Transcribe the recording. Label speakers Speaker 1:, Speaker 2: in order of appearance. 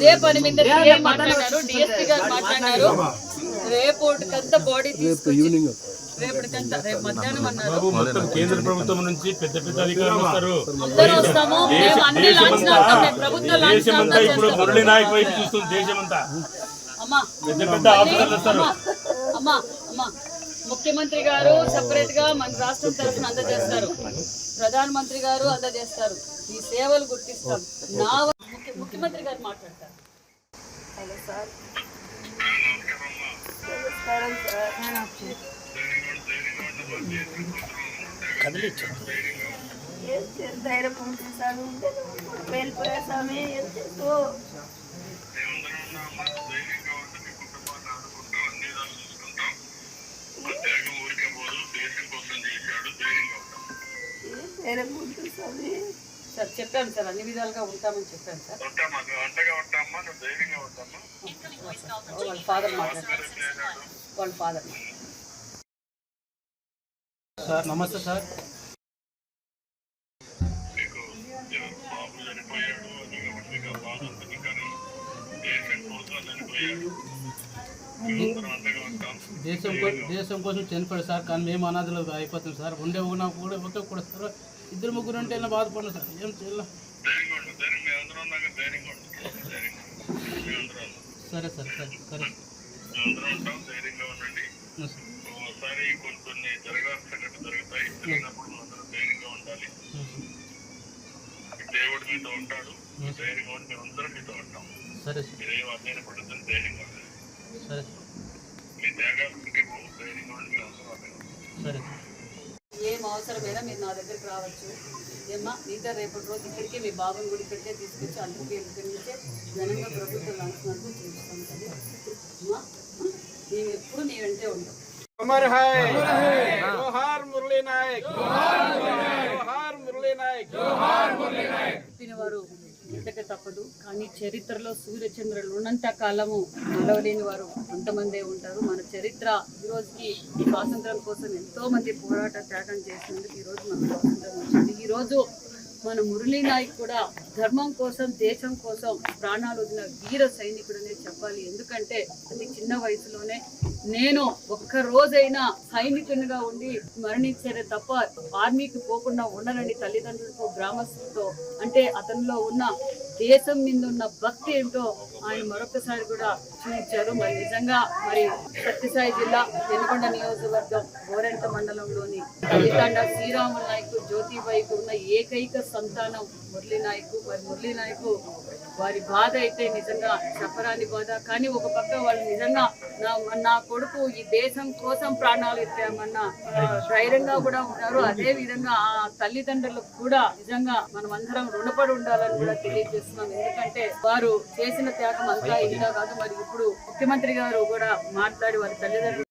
Speaker 1: అదే పని మీద DA మాట్లాడినారు డిఎస్పీ గారు బాడీ రేపటికంతా రేపు
Speaker 2: మొత్తం కేంద్ర ప్రభుత్వం నుంచి పెద్ద పెద్ద అధికారులు వస్తారు.
Speaker 1: అందరూ వస్తాము. మేము అన్ని లాంఛనాలతో మేము ప్రభుత్వ
Speaker 2: దేశమంతా ఇప్పుడు మురళీ నాయక్ వైపు చూస్తుంది దేశమంతా.
Speaker 1: అమ్మా.
Speaker 2: పెద్ద పెద్ద ఆఫీసర్లు వస్తారు.
Speaker 1: అమ్మా అమ్మా. ముఖ్యమంత్రి గారు సపరేట్గా మన రాష్ట్రం తరఫున అందజేస్తారు. ప్రధానమంత్రి గారు అందజేస్తారు. ఈ సేవలు గుర్తిస్తాం. నా ముఖ్యమంత్రి గారు మాట్లాడతారు
Speaker 3: హలో సార్ నమస్కారం సార్ ఏం చేయాలి? ధైర్యం ఉంటుంది సార్ ఉంటే వెళ్ళిపోయా స్వామి ఏం చేస్తూ ధైర్యం ఉంటుంది స్వామి
Speaker 1: సార్ చెప్పాను సార్ అన్ని విధాలుగా ఉంటామని చెప్పాను సార్. వాళ్ళ ఫాదర్ మాట్లాడతారు వాళ్ళ ఫాదర్.
Speaker 4: సార్ నమస్తే సార్. దేశం దేశం కోసం చనిపోయాడు సార్ కానీ మేము అనాథలు అయిపోతాం సార్ ఉండే ఉన్న కూడా ఒకే కూడా సార్ ఇద్దరు ముగ్గురు ఉంటే బాధపడిన సార్ ఏం చేయాలి సరే సార్ సరే సరే.
Speaker 5: ఒకసారి కొన్ని కొన్ని జరగాల్సినట్టు జరుగుతాయి జరిగినప్పుడు అందరూ ధైర్యంగా ఉండాలి దేవుడు మీతో ఉంటాడు ధైర్యంగా అందరం మీతో ఉంటాం
Speaker 4: సరే సార్
Speaker 5: మీరేం ధైర్యంగా ఉండాలి
Speaker 4: సరే. సరే.
Speaker 1: ఏం అవసరమైనా మీరు నా దగ్గరికి రావచ్చు. ఏమ్మా మీతో రేపటి రోజు ఇక్కడికే మీ బాబుని గుడి ఇక్కడికే తీసుకొచ్చి అందుకే ఇక్కడి నుంచే ఘనంగా ప్రభుత్వం లాంఛనాలను చూపిస్తాం కదా. మేము ఎప్పుడు మీ వెంటే ఉంటాం.
Speaker 6: మురళీ
Speaker 1: నాయక్! మురళీ నాయక్! తప్పదు కానీ చరిత్రలో సూర్యచంద్రులు ఉన్నంత కాలము నిలవలేని వారు కొంతమందే ఉంటారు. మన చరిత్ర ఈ రోజుకి స్వాతంత్రం కోసం ఎంతో మంది పోరాట త్యాగం చేసినందుకు ఈ రోజు మన స్వాతంత్రం వచ్చింది. ఈ రోజు మన మురళీ నాయక్ కూడా ధర్మం కోసం దేశం కోసం ప్రాణాలు వదిలిన వీర సైనికుడనే చెప్పాలి. ఎందుకంటే అతి చిన్న వయసులోనే నేను ఒక్క రోజైనా సైనికునిగా ఉండి మరణించారే తప్ప ఆర్మీకి పోకుండా ఉండనని తల్లిదండ్రులతో గ్రామస్తులతో అంటే అతనిలో ఉన్న దేశం మీద ఉన్న భక్తి ఏంటో ఆయన మరొకసారి కూడా చూపించారు. మరి నిజంగా మరి సత్యసాయి జిల్లా వెనుకొండ నియోజకవర్గం గోరెంట మండలంలోని తల్లిదండ శ్రీరాముల నాయకు జ్యోతిబాయికు ఉన్న ఏకైక సంతానం మురళీ నాయకు. మరి మురళీ నాయకు వారి బాధ అయితే నిజంగా చెప్పరాని బాధ. కానీ ఒక పక్క వాళ్ళు నిజంగా నా నా కొడుకు ఈ దేశం కోసం ప్రాణాలు ఎత్తామన్న ధైర్యంగా కూడా ఉన్నారు. అదే విధంగా ఆ తల్లిదండ్రులకు కూడా నిజంగా మనం అందరం రుణపడి ఉండాలని కూడా తెలియజేస్తున్నాం ఎందుకంటే వారు చేసిన త్యాగం అంతా ఇంత కాదు. మరి ఇప్పుడు ముఖ్యమంత్రి గారు కూడా మాట్లాడి వారి తల్లిదండ్రులు